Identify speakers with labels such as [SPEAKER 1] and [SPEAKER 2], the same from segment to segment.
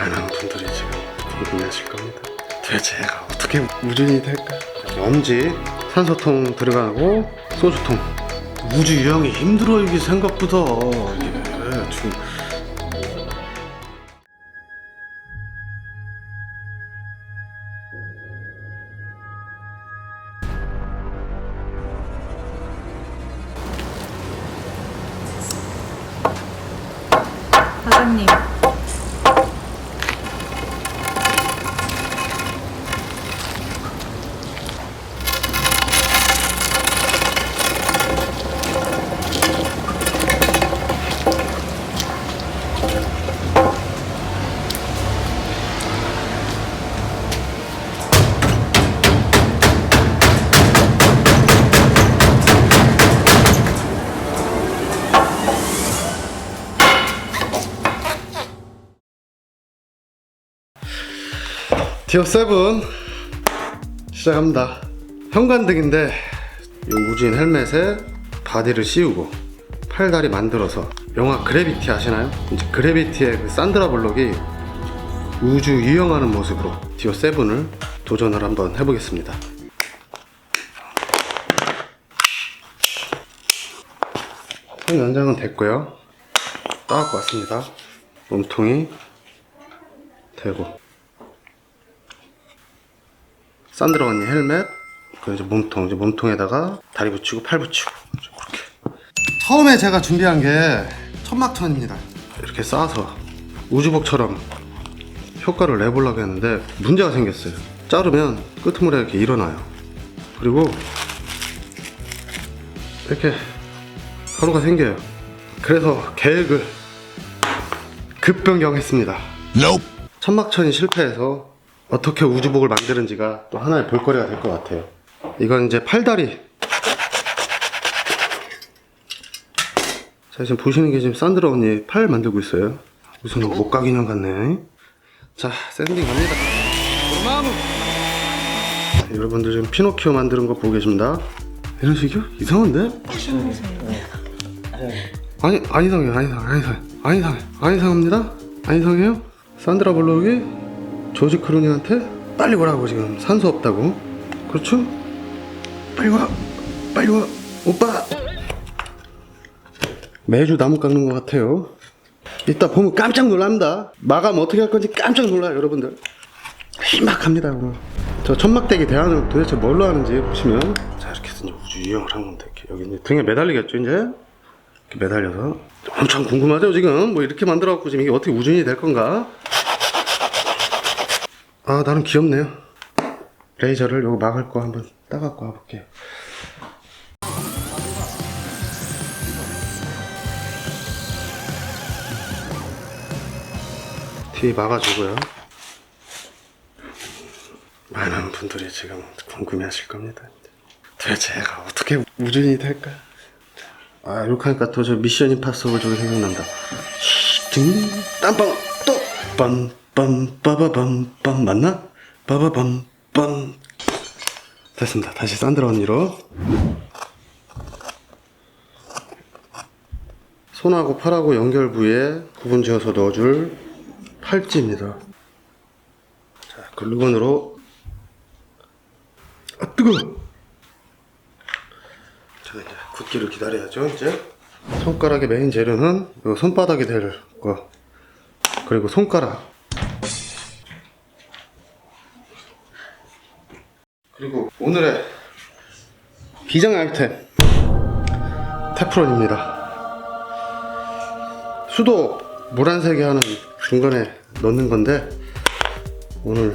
[SPEAKER 1] 많은 분들이 지금 궁금해하실 겁니다. 도대체 얘가 어떻게 우주인이 될까? 엄지, 산소통 들어가고 소주통. 우주 유형이 힘들어 이게 생각보다 이게 지금
[SPEAKER 2] 사장님.
[SPEAKER 1] 디어 세븐 시작합니다. 현관등인데 이 우주인 헬멧에 바디를 씌우고 팔다리 만들어서 영화 그래비티 아시나요? 이제 그래비티의 그 산드라 블록이 우주 유영하는 모습으로 디어 세븐을 도전을 한번 해보겠습니다. 선 연장은 됐고요. 따갖고 왔습니다. 몸통이 되고 산드라 언니 헬멧 그 이제 몸통 이제 몸통에다가 다리 붙이고 팔 붙이고. 그렇게. 처음에 제가 준비한 게 천막턴입니다. 이렇게 싸서 우주복처럼 효과를 내보려고 했는데 문제가 생겼어요. 자르면 끄트머리가 이렇게 일어나요. 그리고 이렇게 가루가 생겨요. 그래서 계획을 급변경했습니다. 천막천이 실패해서 어떻게 우주복을 만드는지가 또 하나의 볼거리가 될 것 같아요. 이건 이제 팔다리. 자, 지금 보시는 게 지금 산드라 언니 팔 만들고 있어요. 무슨 목각 인형 같네. 자, 샌딩 갑니다. 자, 여러분들 지금 피노키오 만드는 거 보고 계십니다. 이런 식이요? 이상한데? 아니, 안 이상해요, 안 이상해요, 안 이상해요. 안 이상해요, 안 이상합니다? 안 이상해요? 산드라 블록이 조지 크루니한테 빨리 오라고 지금 산소 없다고? 그렇죠? 빨리 와 빨리 와 오빠! 매주 나무 깎는 것 같아요. 이따 보면 깜짝 놀랍니다. 마감 어떻게 할 건지 깜짝 놀라요 여러분들. 희막합니다 오늘 저 천막대기 대안을 도대체 뭘로 하는지 보시면. 자 이렇게 해서 우주 유형을 한 건데 이렇게 여기 이제 등에 매달리겠죠 이제? 매달려서. 엄청 궁금하죠 지금? 뭐 이렇게 만들어 갖고 지금 이게 어떻게 우주인이 될 건가 아 나름 귀엽네요. 레이저를 요거 막을 거 한번 따갖고 와볼게요. 뒤에 막아주고요. 많은 분들이 지금 궁금해 하실 겁니다. 도대체 얘가 어떻게 우주인이 될까? 아 이렇게 하니까 또 저 미션 임파서블 저기 생각난다. 등 땀빵 또빰 빰 빠바밤 빰 맞나? 빠바밤 빰. 됐습니다. 다시 산드라 언니로. 손하고 팔하고 연결 부위에 구분 지어서 넣어줄 팔찌입니다. 자 글루건으로. 아 뜨거 자 이제 굳기를 기다려야죠 이제. 손가락의 메인 재료는 요 손바닥이 될 거. 그리고 손가락 그리고 오늘의 비장 아이템 테프론입니다. 수도 노란색이 하는 중간에 넣는 건데 오늘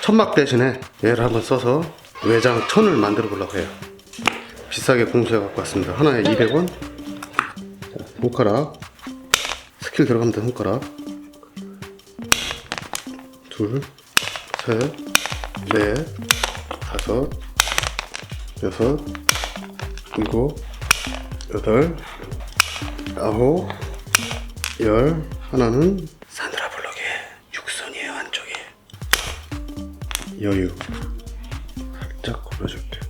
[SPEAKER 1] 천막 대신에 얘를 한번 써서 외장 천을 만들어 보려고 해요. 비싸게 공수해 갖고 왔습니다. 하나에 200원. 손가락. 스킬 돼 손가락. 둘, 셋, 넷, 다섯, 여섯, 일곱, 여덟, 아홉, 열. 하나는 산드라 블록의 육선이에요 한쪽에. 여유. 살짝 굴려줄게.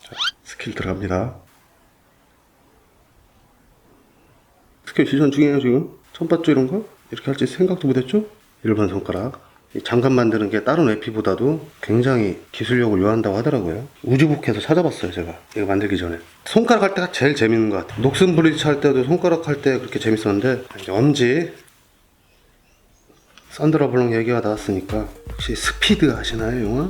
[SPEAKER 1] 자, 스킬 들어갑니다. 스킬 시전 중이에요 지금 봤죠 이런 거? 이렇게 할지 생각도 못했죠? 일반 손가락 이 장갑 만드는 게 다른 외피보다도 굉장히 기술력을 요한다고 하더라고요. 우주북에서 찾아봤어요 제가. 이거 만들기 전에. 손가락 할 때가 제일 재밌는 것 같아요. 녹슨 브리치 할 때도 손가락 할 때 그렇게 재밌었는데 엄지 썬드라 블록 얘기가 나왔으니까 혹시 스피드 아시나요 영화?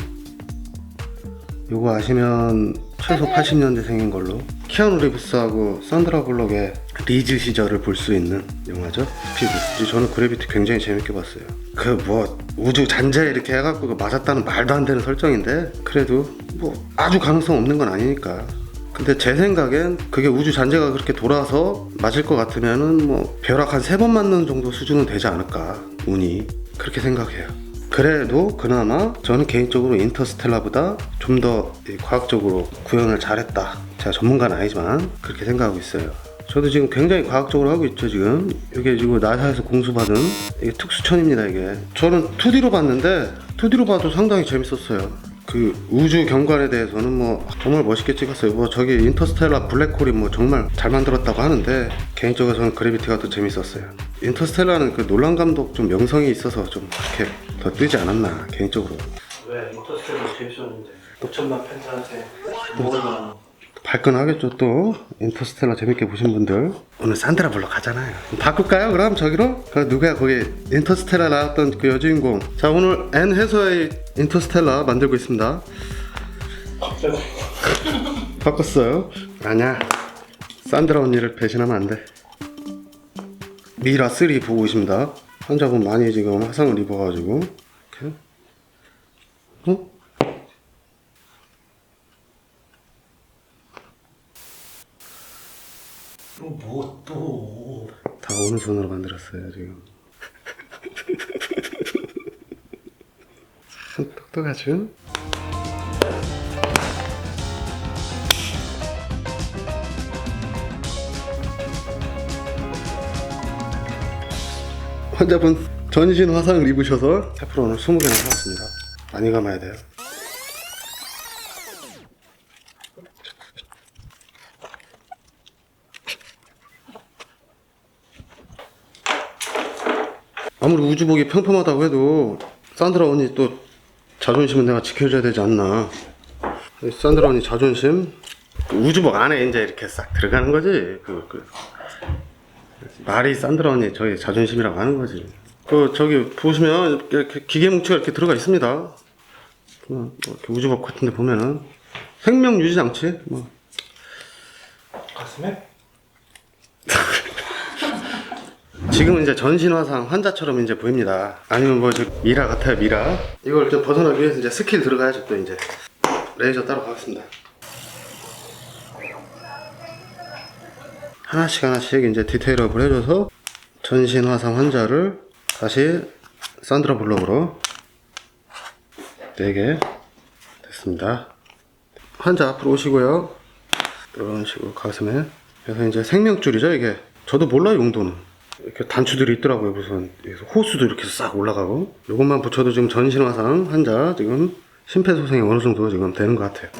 [SPEAKER 1] 요거 아시면 최소 80년대생인 걸로 키아누 리브스하고 산드라 블록의 리즈 시절을 볼 수 있는 영화죠. 스피드 저는 그래비티 굉장히 재밌게 봤어요. 그 뭐 우주 잔재 이렇게 해갖고 그 맞았다는 말도 안 되는 설정인데 그래도 뭐 아주 가능성 없는 건 아니니까. 근데 제 생각엔 그게 우주 잔재가 그렇게 돌아서 맞을 것 같으면은 뭐 벼락 한 세 번 맞는 정도 수준은 되지 않을까. 운이 그렇게 생각해요 그래도 그나마 저는 개인적으로 인터스텔라보다 좀 더 과학적으로 구현을 잘했다. 제가 전문가는 아니지만 그렇게 생각하고 있어요. 저도 지금 굉장히 과학적으로 하고 있죠 지금 이게 지금 나사에서 공수받은 특수천입니다 이게 저는 2D로 봤는데 2D로 봐도 상당히 재밌었어요 그 우주 경관에 대해서는 뭐 정말 멋있게 찍었어요. 뭐 저기 인터스텔라 블랙홀이 뭐 정말 잘 만들었다고 하는데 개인적으로 저는 그래비티가 더 재밌었어요. 인터스텔라는 그 놀란 감독 좀 명성이 있어서 좀 그렇게 더 뜨지 않았나 개인적으로.
[SPEAKER 2] 왜 인터스텔라 재밌었는데? 5천만 팬들한테 뭐가
[SPEAKER 1] 발끈하겠죠 또. 인터스텔라 재밌게 보신 분들. 오늘 산드라 불러 가잖아요. 바꿀까요 그럼? 저기로? 그 누가 거기 인터스텔라 나왔던 그 여주인공. 자 오늘 N 회사의 인터스텔라 만들고 있습니다. 바꿨어요. 아니야. 산드라 언니를 배신하면 안돼. 미라 3 보고 있습니다. 환자분 많이 지금 화상을 입어가지고 이렇게 어?
[SPEAKER 2] 뭐 또.
[SPEAKER 1] 다 오른손으로 만들었어요 지금? 참 똑똑하죠? 환자분 전신 화상을 입으셔서 테프로 오늘 20개나 사왔습니다. 많이 감아야 돼요 아무리 우주복이 평범하다고 해도 산드라 언니 또 자존심은 내가 지켜줘야 되지 않나. 이 산드라 언니 자존심 그 우주복 안에 이제 이렇게 싹 들어가는 거지. 그, 그 말이 산드라 언니 저희 자존심이라고 하는 거지. 그 저기 보시면 이렇게 기계 뭉치가 이렇게 들어가 있습니다. 뭐 이렇게 우주복 같은데 보면은 생명 유지 장치 뭐
[SPEAKER 2] 가슴에?
[SPEAKER 1] 지금은 이제 전신 화상 환자처럼 이제 보입니다. 아니면 뭐저 미라 같아요, 미라. 이걸 좀 벗어나기 위해서 이제 스킬 들어가야죠, 또 이제. 레이저 따로 가겠습니다. 하나씩 하나씩 이제 디테일업을 해줘서 전신 화상 환자를 다시 산드라 블록으로 4개 됐습니다. 환자 앞으로 오시고요. 이런 식으로 가슴에. 그래서 이제 생명줄이죠, 이게. 저도 몰라요, 용도는. 이렇게 단추들이 있더라고요. 무슨 호수도 이렇게 싹 올라가고. 이것만 붙여도 지금 전신화상 환자 지금 심폐소생이 어느 정도 지금 되는 것 같아요.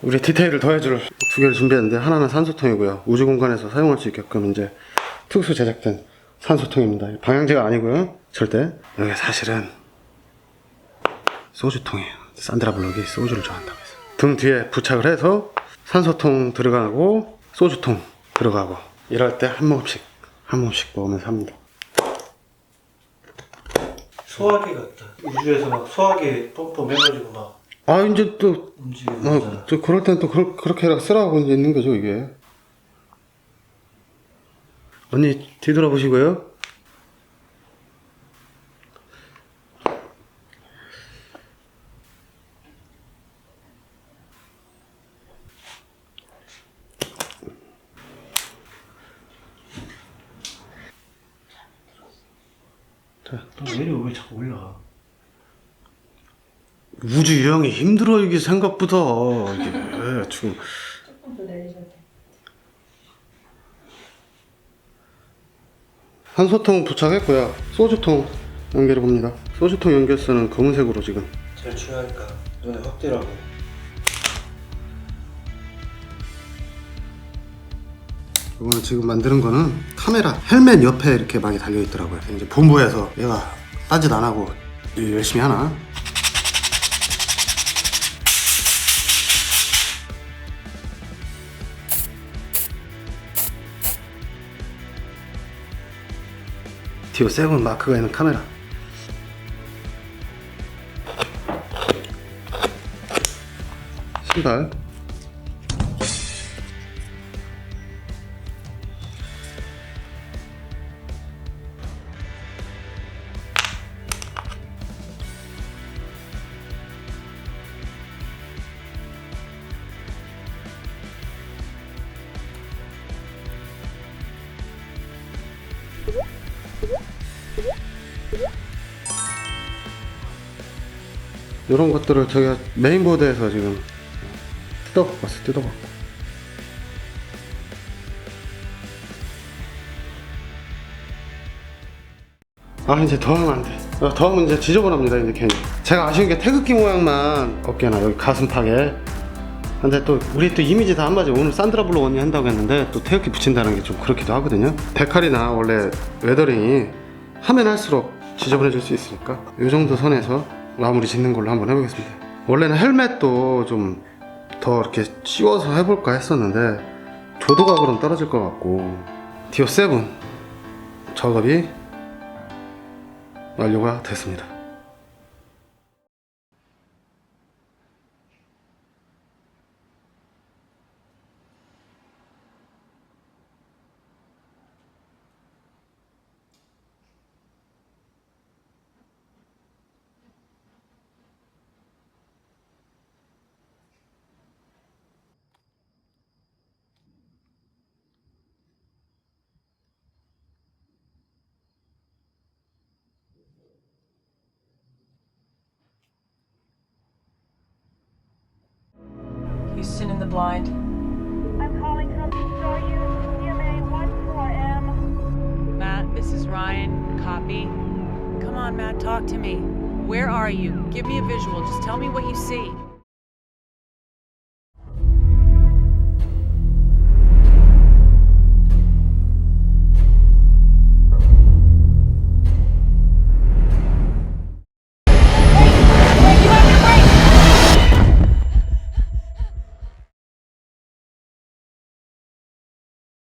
[SPEAKER 1] 우리 디테일을 더해줄 두 개를 준비했는데 하나는 산소통이고요. 우주 공간에서 사용할 수 있게끔 이제 특수 제작된 산소통입니다. 방향제가 아니고요. 절대. 여기 사실은 소주통이에요. 산드라 블록이 소주를 좋아한다고 해서. 등 뒤에 부착을 해서 산소통 들어가고 소주통 들어가고 이럴 때 한 모금씩 한 모금씩 먹으면서 합니다.
[SPEAKER 2] 소화기 같다 우주에서 막 소화기 pompom 해가지고 막
[SPEAKER 1] 아 이제 또
[SPEAKER 2] 움직이는
[SPEAKER 1] 어, 저 그럴 땐 또 그렇게 쓰라고 이제 있는 거죠 이게. 언니 뒤돌아보시고요.
[SPEAKER 2] 내려 왜 자꾸 올라
[SPEAKER 1] 우주 유형이 힘들어 이게 생각보다. 이게 왜 지금
[SPEAKER 3] 조금 더 내리셔도 돼.
[SPEAKER 1] 한소통 부착했고요. 소주통 연결해 봅니다. 소주통 연결선은 검은색으로 지금.
[SPEAKER 2] 제일 중요하니까 눈에 확 띄라고.
[SPEAKER 1] 이거는 지금 만드는 거는 카메라 헬멧 옆에 이렇게 많이 달려 있더라고요. 이제 본부에서 얘가 딴짓 안 하고 일 열심히 하나. 디오 7 마크가 있는 카메라. 신발. 이런 것들을 저희가 메인보드에서 지금 뜯어갖고 왔어 뜯어갖고. 아 이제 더 하면 안돼. 어, 더 하면 이제 지저분합니다 이제 괜히. 제가 아쉬운 게 태극기 모양만 어깨나 여기 가슴팍에 근데 또 우리 또 이미지 다안 맞아 오늘 산드라 블록 언니 한다고 했는데 또 태극기 붙인다는 게 좀 그렇기도 하거든요. 데칼이나 원래 웨더링이 하면 할수록 지저분해질 수 있으니까. 이 정도 선에서 마무리 짓는 걸로 한번 해보겠습니다. 원래는 헬멧도 좀 더 이렇게 씌워서 해볼까 했었는데 조도각으로는 떨어질 것 같고. 디오 7 작업이 완료가 됐습니다
[SPEAKER 3] blind.
[SPEAKER 4] I'm calling from Soyuz CMA-14M.
[SPEAKER 3] Matt, this is Ryan. Copy. Come on, Matt, talk to me. Where are you? Give me a visual. Just tell me what you see.